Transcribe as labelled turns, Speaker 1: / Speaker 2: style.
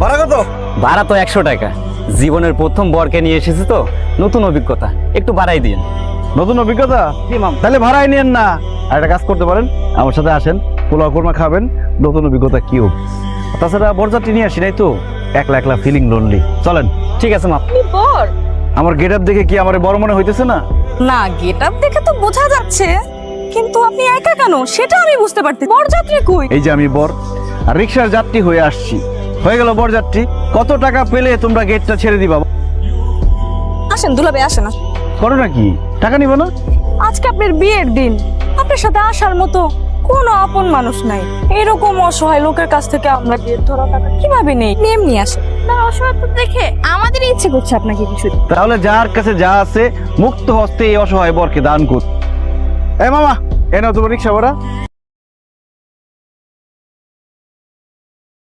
Speaker 1: ভাড়া কত?
Speaker 2: ভাড়া তো একশো টাকা। জীবনের প্রথম বরকে নিয়ে এসেছি তো নতুন অভিজ্ঞতা। একটু বাড়াই দিন।
Speaker 1: নতুন অভিজ্ঞতা? তাহলে ভাড়াই নিয়েন না। আর একটা কাজ করতে পারেন আমার সাথে আসেন পোলাও কোরমা খাবেন নতুন অভিজ্ঞতা কি হোক। তাছাড়া বরযাত্রী নিয়ে আসি নাই তো? একলা একলা ফিলিং লোনলি চলেন।
Speaker 2: ঠিক আছে মা
Speaker 3: বর?
Speaker 1: আমার গেট আপ দেখে কি আমার বড় মনে হইতেছে না?
Speaker 3: না গেট আপ দেখে তো বোঝা যাচ্ছে। কিন্তু আপনি একা কেন? সেটা আমি বুঝতে পারছি বরযাত্রী কই?
Speaker 1: এই যে আমি বর আর রিক্সার যাত্রী হয়ে আসছি। হয়ে গেল বরযাত্রী। কত টাকা পেলে তোমরা গেটটা ছেড়ে দিবা?
Speaker 3: আসেন দুলাবে আসেন আসেন।
Speaker 1: করো নাকি টাকা নিব না?
Speaker 3: আজকে আপনার বিয়ের দিন। আপনার সাথে আসার মতো কোনো আপন মানুষ নাই। এরকম অসহায় লোকের কাছ থেকে আমরা বিয়ের ধরা টাকা কীভাবে নেই? এমনি আসে না অসহায় তো দেখে আমাদের ইচ্ছে করছে আপনাকে কিছু।
Speaker 1: তাহলে যার কাছে যা আছে মুক্ত হস্তে এই অসহায় বরকে দান কর এ মামা এ নাও তোমার রিক্সা ভাড়া।